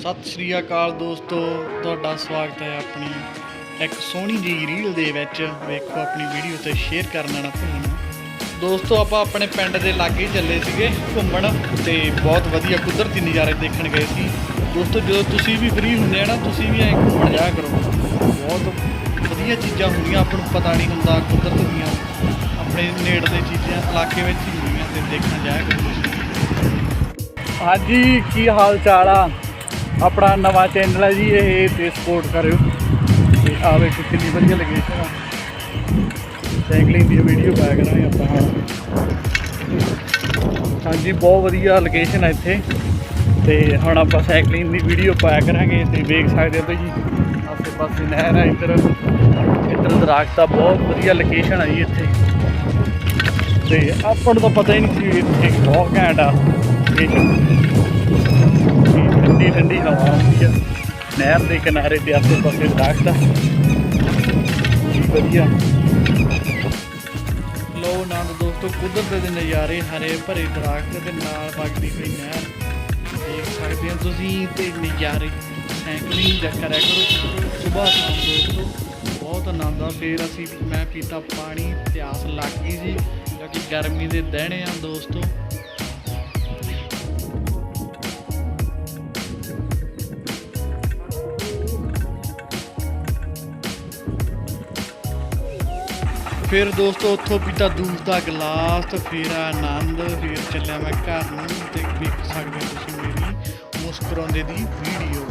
ਸਤਿ ਸ਼੍ਰੀ ਅਕਾਲ ਦੋਸਤੋ, ਤੁਹਾਡਾ ਸਵਾਗਤ ਹੈ ਆਪਣੀ ਇੱਕ ਸੋਹਣੀ ਜਿਹੀ ਰੀਲ ਦੇ ਵਿੱਚ। ਵੇਖੋ ਆਪਣੀ ਵੀਡੀਓ ਤੇ ਸ਼ੇਅਰ ਕਰਨਾ ਨਾ। ਭੁੱਲਣਾ ਦੋਸਤੋ, ਆਪਾਂ ਆਪਣੇ ਪਿੰਡ ਦੇ ਲਾਗੇ ਚੱਲੇ ਸੀਗੇ ਘੁੰਮਣ ਤੇ ਬਹੁਤ ਵਧੀਆ ਕੁਦਰਤੀ ਨਜ਼ਾਰੇ ਦੇਖਣ ਗਏ ਸੀ। ਦੋਸਤੋ, ਜਦੋਂ ਤੁਸੀਂ ਵੀ ਫ੍ਰੀ ਹੁੰਦੇ ਆ ਨਾ, ਤੁਸੀਂ ਵੀ ਐਂ ਘੁੰਮਣ ਜਾਇਆ ਕਰੋ। ਬਹੁਤ ਵਧੀਆ ਚੀਜ਼ਾਂ ਹੁੰਦੀਆਂ, ਆਪਾਂ ਨੂੰ ਪਤਾ ਨਹੀਂ ਹੁੰਦਾ ਕੁਦਰਤ ਦੀਆਂ ਆਪਣੇ ਨੇੜਲੇ ਚੀਜ਼ਾਂ, ਇਲਾਕੇ ਵਿੱਚ ਹੀ ਹੁੰਦੀਆਂ ਤੇ ਦੇਖਣ ਜਾਇਆ ਕਰੋ ਹਾਂਜੀ, ਕੀ ਹਾਲ ਚਾਲ ਆ? ਆਪਣਾ ਨਵਾਂ ਚੈਨਲ ਹੈ ਜੀ, ਇਹ ਤੇ ਸਪੋਰਟ ਕਰਿਓ। ਤੇ ਆ ਵੇਖੋ ਕਿੰਨੀ ਵਧੀਆ ਲੋਕੇਸ਼ਨ ਆ ਸਾਈਕਲਿੰਗ ਦੀ ਵੀਡੀਓ ਪਾਇਆ ਕਰਾਂਗੇ ਆਪਾਂ ਹੁਣ ਹਾਂਜੀ, ਬਹੁਤ ਵਧੀਆ ਲੋਕੇਸ਼ਨ ਹੈ ਇੱਥੇ। ਤੇ ਹੁਣ ਆਪਾਂ ਸਾਈਕਲਿੰਗ ਦੀ ਵੀਡੀਓ ਪਾਇਆ ਕਰਾਂਗੇ, ਤੇ ਵੇਖ ਸਕਦੇ ਹੋ ਜੀ ਆਸੇ ਪਾਸੇ ਨਹਿਰ ਹੈ ਇੱਧਰ। ਇੱਧਰ ਦਰਖਤ ਆ ਬਹੁਤ ਵਧੀਆ ਲੋਕੇਸ਼ਨ ਹੈ ਜੀ ਇੱਥੇ। ਤੇ ਆਪਾਂ ਨੂੰ ਤਾਂ ਪਤਾ ਹੀ ਨਹੀਂ ਸੀ ਇੱਥੇ ਬਹੁਤ ਘੈਂਟ ਆ ਲੋਕੇਸ਼ਨ ਠੰਡੀ ਹਵਾ ਆਉਂਦੀ ਆ। ਨਹਿਰ ਦੇ ਕਿਨਾਰੇ ਤੇ ਆਸੇ ਪਾਸੇ ਦਰਖਤ ਆ। ਵਧੀਆ। ਲੋ ਆਨੰਦ ਦੋਸਤੋ, ਕੁਦਰਤ ਦੇ ਨਜ਼ਾਰੇ, ਹਰੇ ਭਰੇ ਦਰਖਤ ਦੇ ਨਾਲ ਵਗਦੀ ਹੋਈ ਨਹਿਰ। ਦੇਖ ਸਕਦੇ ਹੋ ਤੁਸੀਂ ਤੇ ਨਜ਼ਾਰੇ। ਸਾਈਕਲਿੰਗ ਦਾ ਕਰਿਆ ਕਰੋ। ਸਵੇਰ ਸ਼ਾਮ ਦੋਸਤੋ, ਬਹੁਤ ਆਨੰਦ ਆ। ਫੇਰ ਅਸੀਂ, ਮੈਂ ਪੀਤਾ ਪਾਣੀ, ਪਿਆਸ ਲੱਗ ਗਈ ਸੀ, ਕਿਉਂਕਿ ਗਰਮੀ ਦੇ ਦਿਨ ਆ ਦੋਸਤੋ। ਫਿਰ ਦੋਸਤੋ, ਉੱਥੋਂ ਪੀਤਾ ਦੂਧ ਦਾ ਗਲਾਸ ਤੇ ਫਿਰ ਆਨੰਦ, ਫਿਰ ਚੱਲਿਆ ਮੈਂ ਘਰ ਨੂੰ ਤੇ ਵੇਖ ਸਕਦੇ ਤੁਸੀਂ ਮੇਰੀ ਮੁਸਕਰਾਉਂਦੇ ਦੀ ਵੀਡੀਓ